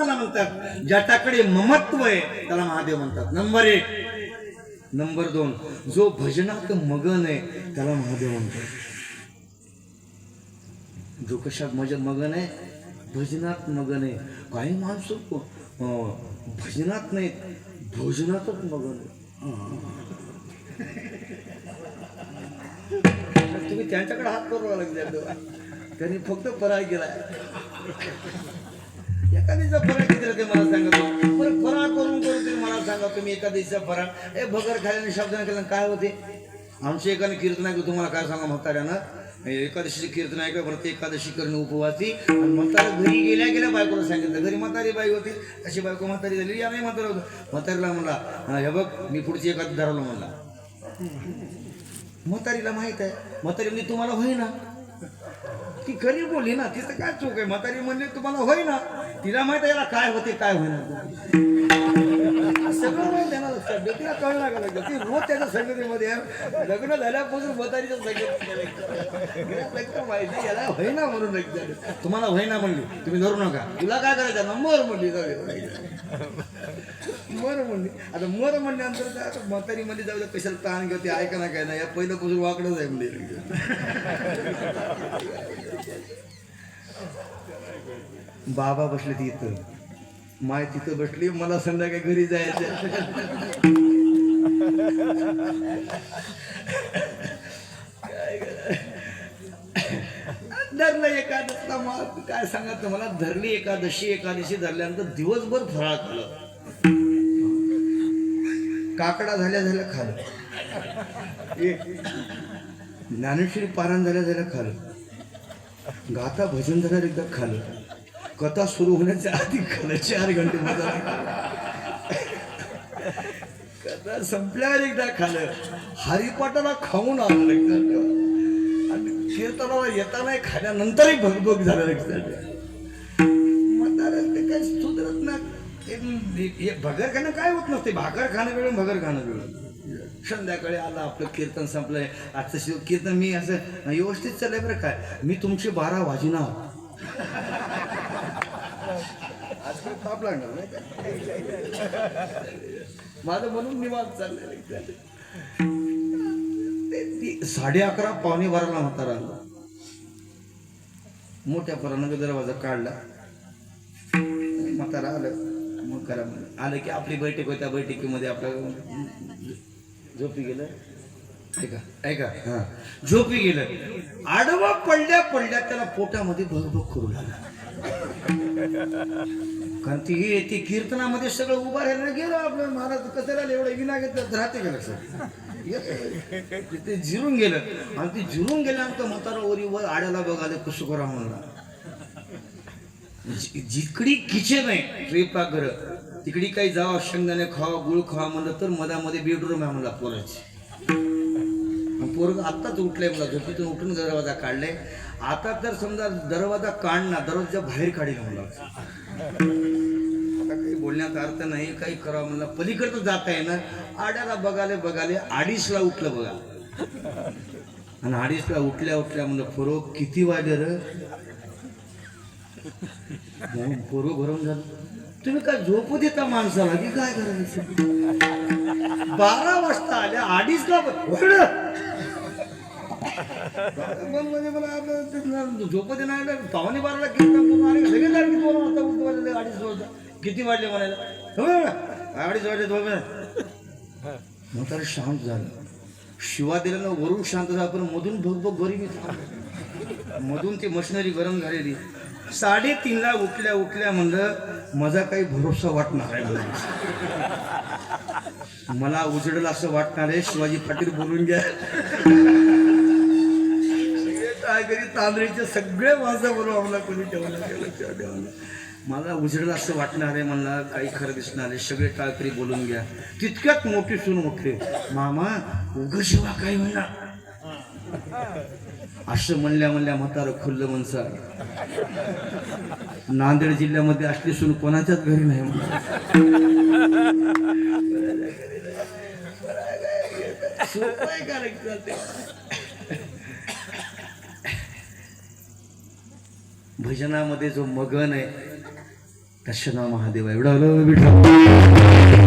त्याला म्हणतात ज्याच्याकडे ममत्व आहे त्याला महादेव म्हणतात. नंबर एक. नंबर दोन. जो भजनात मगन आहे त्याला महादेव म्हणतात. जो कशात मज मगन आहे भजनात मगन आहे. काही माणसं भजनात नाहीत भोजनातच मगन तुम्ही त्यांच्याकडे हात करू लागले त्यांनी फक्त पराय केलाय. एखादीचा फराळ किती ते मला सांगा बरं फराळ करून करून तुम्ही मला सांगा तुम्ही एखादीचा फराळ. ए भगर खाल्याने शब्दाने केलं काय होते? आमच्या एकाने कीर्तन ऐकलं तुम्हाला काय सांगा म्हाताऱ्यानं? एकादशीचे कीर्तन ऐकलं परत एकादशी करणे उपवासी. आणि म्हातारा घरी गेल्या गेल्या बायकोला सांगितलं घरी म्हातारी बाई होती. अशी बायको म्हातारी झाली या नाही म्हातारा होतं. म्हातारीला म्हणला हे बघ मी पुढची एखादी धरवलं म्हणला. म्हातारीला माहीत आहे. म्हातारी म्हणजे तुम्हाला होईना. ती खरी बोलली ना तिचं काय चूक आहे? म्हातारी म्हणजे तुम्हाला होईना. तिला माहीत याला काय होते काय होईना. सगळं माहीत आहे ना लक्षात ठेव. तिला लागलं ती रोज त्याच्या संगतीमध्ये आहे. लग्न झाल्यापासून म्हातारीच्या संगतीमध्ये माहिती याला होईना म्हणून लक्षात ठेव. तुम्हाला होईना म्हणली. तुम्ही धरू नका. तुला काय करायचं ना मर म्हणली. जाऊ मर म्हणली. आता मर म्हणल्यानंतर काय आता म्हातारी मध्ये जाऊ दे कशाला ताण घेते ऐका ना काय ना या पहिलं पासून वाकडच आहे म्हणजे बाबा बसले तिथं माय तिथं बसली मला संध्याकाळी घरी जायचं. काय धरलं एकादशीला मग काय सांगा मला? धरली एकादशी एकादशी धरल्यानंतर दिवसभर फराळ खाल्लं. काकडा झाल्या झाल्या खाल्लं. ज्ञानेश्वरी पारायण झाल्या झाल्या खाल्लं. गाथा भजन झाल्यावर एकदा खाल्लं. कथा सुरू होण्याच्या आधी खाल्लं चार घंटे कथा संपल्यावर एकदा खाल्लं. हरिपाटाला खाऊन आलं लक्षात आणि कीर्तनाला येताना खाल्यानंतरही भगभग झालं लक्षात ते काय सुधरत ना ते हे भगर खाणं काय होत नसते. भाकर खाणं वेळ भगर खाणं वेळ संध्याकाळी आलं आपलं कीर्तन संपलंय. आजचं शिव कीर्तन मी असं व्यवस्थित चाललंय बरं काय. मी तुमचे बारा वाजिना ताप लागणार नाही माझं म्हणून निवांत चाललंय ती साडे अकरा पावणे बाराला म्हातारा आला. मोठ्या परानं दरवाजा काढला. म्हातारा आलं. मग करा म्हणलं. आलं की आपली बैठक होत्या बैठकीमध्ये आपलं झोपी गेलं. ऐका ऐका. हा. झोपी गेलं. आडवा पडल्या पडल्या त्याला पोटामध्ये भगभग करू लागला. कारण ती हे ती कीर्तनामध्ये सगळं उभा राहिलं गेलं आपलं. महाराज कसं राहिलं? एवढं विना घेतलं राहते का लक्षात? ते जिरून गेलं. आणि ते जिरून गेल्यानंतर म्हातारा ओरीवर आड्याला बघाले कुसुकोरा म्हणला जिकडी किचन आहे स्वयंपाकघर तिकडी काही जावा शेंगदाणे खावा गुळ खावा म्हणलं तर मधामध्ये बेडरूम आहे म्हणला पोराची. पोरग आत्ताच उठलंय मला झोपेतून उठून दरवाजा काढलाय. आता तर समजा दरवाजा काढणार दरवाजा बाहेर काढील मला आता काही बोलण्याचा अर्थ नाही काही करावं म्हणलं पलीकडचं जात आहे ना आड्याला बघाले बघाले अडीचला उठलं बघा. आणि अडीचला उठल्या उठल्या म्हणलं पोरो किती वाजे र? मग भरून झालं. तुम्ही काय झोपू देता माणसाला? की काय करायचं? बारा वाजता आल्या अडीचला मग म्हणजे मला आपलं ते नाही पाहुणे बाराला कीर्तन आणि लगेच आले दोन वाजता वाजले अडीच वाजता. किती वाजले म्हणायला? हो, हो, हो. अडीच वाजले दोन मग तर शांत झालं. शिवा दिल्यानं वरून शांत झालं पण मधून भगभग गरीबी मधून ती मशिनरी गरम झालेली. साडेतीनला उठल्या उठल्या म्हणलं माझा काही भरोसा वाटणार आहे मला उजडलं असं वाटणार आहे शिवाजी पाटील बोलून घ्या. काय करी तांदळीचे सगळे माझा बरोबर आम्हाला कोणी ठेवलं गेलं मला उजडलं असं वाटणार आहे मला काही खरं दिसणार आहे सगळे टाळकरी बोलून घ्या तितक्यात मोठी सून उठले मामा उघड शिवा काय म्हणणार असं म्हणल्या म्हणल्या म्हातारं खुल्लं मनसा नांदेड जिल्ह्यामध्ये असली सून कोणाच्याच घरी नाही सोपं आहे का रे ते? भजनामध्ये जो मगन आहे दर्शना महादेवा एवढं आलं विठ्ठल